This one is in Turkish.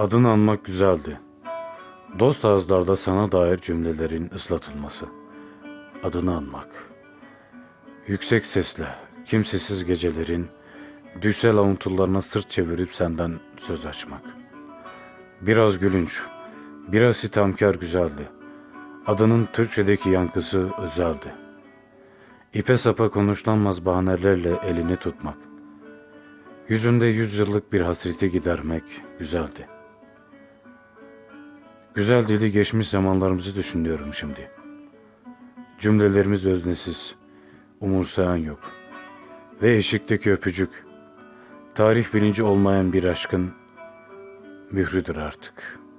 Adını anmak güzeldi. Dost ağızlarda sana dair cümlelerin ıslatılması. Adını anmak. Yüksek sesle, kimsesiz gecelerin, düşsel avuntularına sırt çevirip senden söz açmak. Biraz gülünç, biraz sitemkar güzeldi. Adının Türkçedeki yankısı özeldi. İpe sapa konuşlanmaz bahanelerle elini tutmak. Yüzünde yüz yıllık bir hasreti gidermek güzeldi. Güzel dili geçmiş zamanlarımızı düşünüyorum şimdi. Cümlelerimiz öznesiz, umursayan yok. Ve eşikteki öpücük, tarih bilinci olmayan bir aşkın mührüdür artık.''